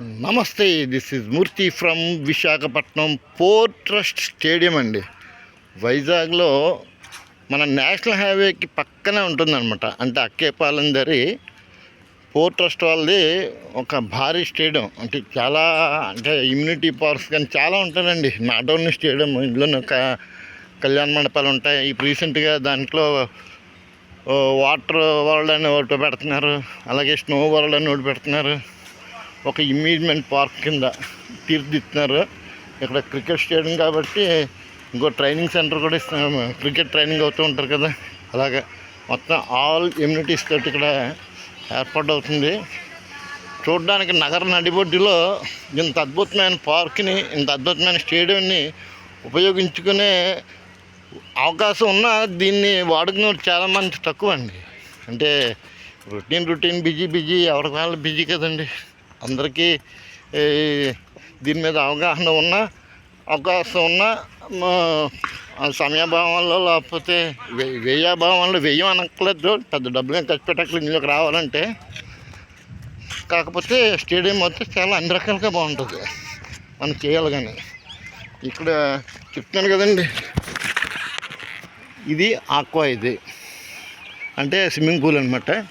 Namaste this is Murthy from Visakhapatnam port trust stadium అండి. వైజాగ్లో మన నేషనల్ హైవేకి పక్కనే ఉంటుందన్నమాట. అంటే అక్కేపాలెం దరి పోర్ట్ ట్రస్ట్ వాళ్ళది ఒక భారీ స్టేడియం. అంటే చాలా అంటే ఇమ్యూనిటీ పవర్స్ కానీ చాలా ఉంటాయండి. నాట్ ఓన్లీ స్టేడియం ఇందులోనే ఒక కళ్యాణ మండపాలు ఉంటాయి. ఇప్పుడు రీసెంట్గా దాంట్లో వాటర్ వరల్డ్ అని ఒకటి పెడుతున్నారు. అలాగే స్నో వరల్డ్ అని ఒకటి పెడుతున్నారు. ఒక ఇమ్యూజ్మెంట్ పార్క్ కింద తీర్చిదిద్దుతున్నారు ఇక్కడ క్రికెట్ స్టేడియం కాబట్టి ఇంకో ట్రైనింగ్ సెంటర్ కూడా ఇస్తున్నారు క్రికెట్ ట్రైనింగ్ అవుతూ ఉంటారు కదా. అలాగే మొత్తం ఆల్ ఇమ్యూనిటీస్ తోటి ఇక్కడ ఏర్పాటు అవుతుంది చూడడానికి నగర నడిబొడ్డులో ఇంత అద్భుతమైన పార్క్ని ఇంత అద్భుతమైన స్టేడియంని ఉపయోగించుకునే అవకాశం ఉన్నా దీన్ని వాడుకునే వాళ్ళు చాలామంది తక్కువ అండి. అంటే రొటీన్ రొటీన్ బిజీ బిజీ ఎవరికి వాళ్ళు బిజీ కదండి. అందరికీ ఈ, దీని మీద అవగాహన ఉన్న అవకాశం ఉన్న మా సమయభావంలో లేకపోతే వె- వ్యయాభావంలో వేయం అనక్కలేదు పెద్ద డబ్బులు ఏం ఖర్చు పెట్టక్కలేదు ఇందులోకి రావాలంటే. కాకపోతే స్టేడియం మొత్తం చాలా అన్ని రకాలుగా బాగుంటుంది. మనం చేయాలి కానీ. ఇక్కడ చెప్తున్నాను కదండి. ఇది ఆక్వా ఇది. అంటే స్విమ్మింగ్ పూల్ అనమాట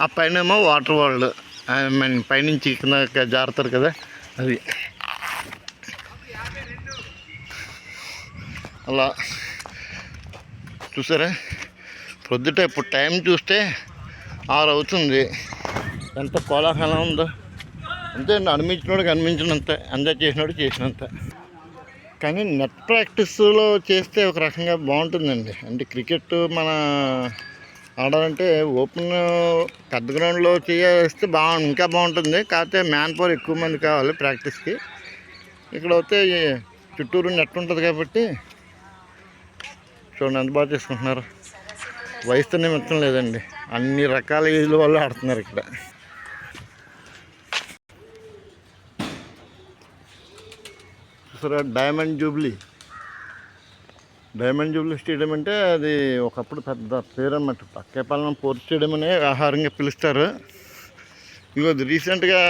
ఆ పైన ఏమో వాటర్ వరల్డ్. మీన్ పైనుంచి కింద జారుతారు కదా అది. అలా. చూసారా? ప్రొద్దుట ఇప్పుడు టైం చూస్తే ఆరు అవుతుంది. ఎంత కోలాహలం ఉందో. అంతే అనిపించినోడు కనిపించినంత ఎంజాయ్ చేసినోడు చేసినంత. కానీ నెట్ ప్రాక్టీస్లో చేస్తే ఒక రకంగా బాగుంటుందండి. అంటే క్రికెట్ మన ఆడాలంటే ఓపెన్ పెద్ద గ్రౌండ్లో చేస్తే బాగా ఇంకా బాగుంటుంది. కాకపోతే మ్యాన్ పవర్ ఎక్కువ మంది కావాలి ప్రాక్టీస్కి. ఇక్కడ అయితే చుట్టూరు నెట్ ఉంటుంది కాబట్టి చూడండి ఎంత బాగా చేసుకుంటున్నారు. వయసుతో నిమిత్తం లేదండి. అన్ని రకాల ఏజ్ల వాళ్ళు ఆడుతున్నారు ఇక్కడ. చూసారా? Diamond jubilee. Diamond jubilee stadium అంటే అది ఒకప్పుడు పెద్ద పేరు అన్నమాట పక్కేపాలెం పోర్ట్ స్టేడియం అనే ఆహారంగా పిలుస్తారు. ఇంకో అది రీసెంట్గా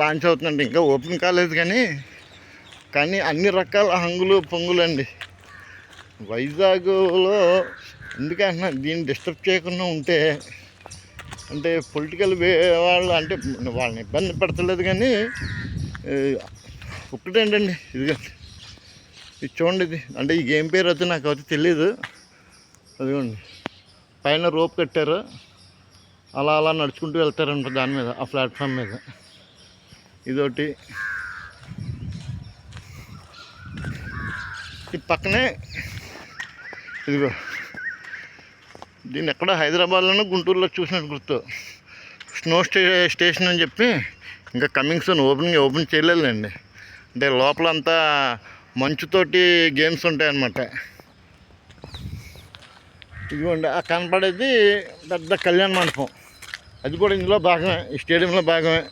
లాంచ్ అవుతుందండి. ఇంకా ఓపెన్ కాలేదు కానీ కానీ అన్ని రకాల హంగులు పొంగులు అండి వైజాగ్లో ఎందుకంటున్నా దీన్ని డిస్టర్బ్ చేయకుండా ఉంటే అంటే పొలిటికల్ వే వాళ్ళు అంటే వాళ్ళని ఇబ్బంది పెడతలేదు కానీ ఒకటేంటండి ఇదిగండి ఇది చూడండి ఇది. అంటే ఈ గేమ్ పేరు అయితే నాకు అయితే తెలియదు అదిగోండి. పైన రోప్ కట్టారు. అలా అలా నడుచుకుంటూ వెళ్తారంట దాని మీద ఆ ప్లాట్ఫామ్ మీద. ఇదొకటి. ఈ పక్కనే ఇదిగో. దీన్ని ఎక్కడ హైదరాబాద్లోనూ గుంటూరులో చూసినట్టు గుర్తు. స్నో స్టే స్టేషన్ అని చెప్పి ఇంకా కమింగ్ సూన్ ఓపెనింగ్ ఓపెన్ చేయలేదండి అంటే లోపలంతా మంచుతోటి గేమ్స్ ఉంటాయన్నమాట. ఇదిగోండి ఆ కనపడేది పెద్ద కళ్యాణ మండపం. అది కూడా ఇందులో భాగమే ఈ స్టేడియంలో భాగమే.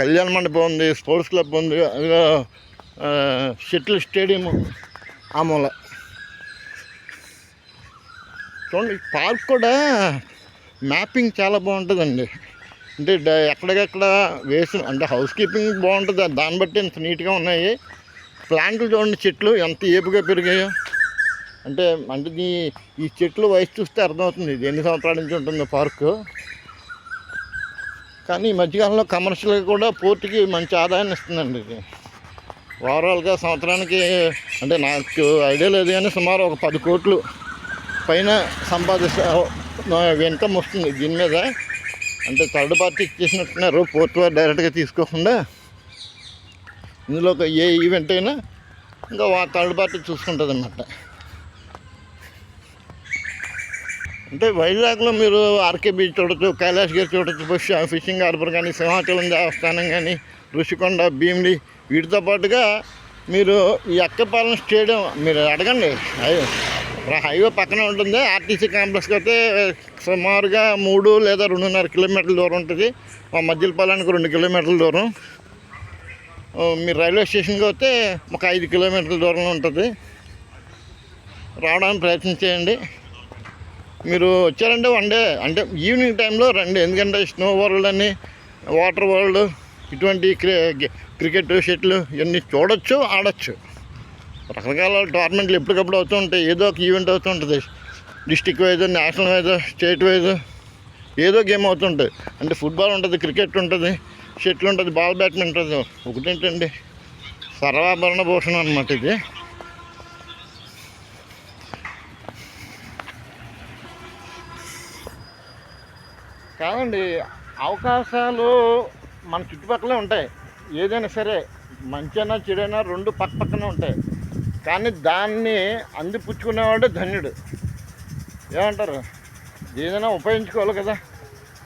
కళ్యాణ మండపం ఉంది స్పోర్ట్స్ క్లబ్ ఉంది అదిగో షటిల్ స్టేడియం ఆ మూల. చూడండి పార్క్ కూడా మ్యాపింగ్ చాలా బాగుంటుందండి. అంటే ఎక్కడికెక్కడ వేసి అంటే హౌస్ కీపింగ్ బాగుంటుంది దాన్ని బట్టి ఇంత నీట్గా ఉన్నాయి. ప్లాంట్లు చూడండి చెట్లు ఎంత ఏపుగా పెరిగాయో. అంటే అంటే ఈ ఈ చెట్లు వయసు చూస్తే అర్థమవుతుంది. ఇది ఎన్ని సంవత్సరాల నుంచి ఉంటుందో పార్కు. కానీ ఈ మధ్యకాలంలో కమర్షియల్గా కూడా పోర్టుకి మంచి ఆదాయాన్ని ఇస్తుందండి ఇది. ఓవరాల్గా సంవత్సరానికి అంటే నాకు ఐడియా లేదు కానీ సుమారు ఒక పది కోట్లు పైన సంపాదిస్తా ఇన్కమ్ వస్తుంది దీని మీద. అంటే థర్డ్ పార్టీ ఇచ్చేసినట్టున్నారు పోర్ట్ వారు డైరెక్ట్గా తీసుకోకుండా. ఇందులో ఒక ఏ ఈవెంట్ అయినా ఇంకా థర్డ్ పార్టీ చూసుకుంటుంది అన్నమాట అంటే వైజాగ్లో మీరు ఆర్కే బీచ్ చూడొచ్చు కైలాష్ గిరి చూడొచ్చు ఫిష్ ఫిషింగ్ హార్బర్ కానీ సింహాచలం దేవస్థానం కానీ ఋషికొండ భీమిలి వీటితో పాటుగా మీరు ఈ అక్కపాలెం స్టేడియం మీరు అడగండి. హైవే పక్కనే ఉంటుంది ఆర్టీసీ కాంప్లెక్స్కి అయితే సుమారుగా మూడు లేదా రెండున్నర కిలోమీటర్ల దూరం ఉంటుంది. మా మధ్యలపాలెనికి రెండు కిలోమీటర్ల దూరం. మీరు రైల్వే స్టేషన్కి వస్తే ఒక ఐదు కిలోమీటర్ల దూరంలో ఉంటుంది. రావడానికి ప్రయత్నం చేయండి. మీరు వచ్చారంటే వన్ డే అంటే ఈవినింగ్ టైంలో రండి. ఎందుకంటే స్నో వరల్డ్ అని వాటర్ వరల్డ్ ఇటువంటి క్రి క్రికెట్ షటిల్ ఇవన్నీ చూడొచ్చు ఆడొచ్చు. రకరకాల టోర్నమెంట్లు ఎప్పటికప్పుడు అవుతూ ఉంటాయి. ఏదో ఒక ఈవెంట్ అవుతూ ఉంటుంది. District wise national wise state wise ఏదో గేమ్ అవుతుంటుంది అంటే ఫుట్బాల్ ఉంటుంది క్రికెట్ ఉంటుంది. షటిల్ ఉంటుంది బాల్ బ్యాడ్మింటన్ ఉంటుంది. ఒకటేంటండి సర్వాభరణ భూషణం అనమాట ఇది. కాదండి అవకాశాలు మన చుట్టుపక్కలే ఉంటాయి. ఏదైనా సరే మంచైనా చెడైనా రెండు పక్క పక్కనే ఉంటాయి. కానీ దాన్ని అందిపుచ్చుకునేవాడు ధన్యుడు. ఏమంటారు? ఏదైనా ఉపయోగించుకోవాలి కదా.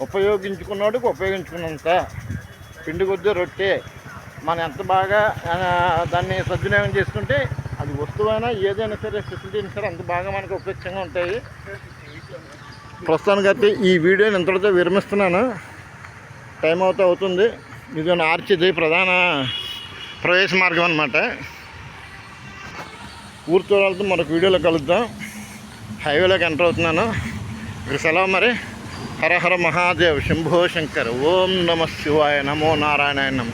ఉపయోగించుకున్నవాడికి ఉపయోగించుకున్నంత. పిండి కొద్ది రొట్టె. మనం ఎంత బాగా దాన్ని సద్వినియోగం చేసుకుంటే అది వస్తువైనా ఏదైనా సరే ఫెసిలిటీ అయినా సరే అంత బాగా మనకు ఉపయోగంగా ఉంటాయి. ప్రస్తుతానికైతే ఈ వీడియోని ఇంతటితో విరమిస్తున్నాను. టైం అవుతూ అవుతుంది. ఇది ఆర్చిది ప్రధాన ప్రవేశ మార్గం అనమాట ఊరితో వెళ్తూ మరొక వీడియోలో కలుద్దాం. హైవేలోకి ఎంటర్ అవుతున్నాను. ఇక్కడ సెలవు మరి. హర హర మహాదేవ్ శంభో శంకర్ ఓం నమ శివాయ నమో నారాయణాయ నమ.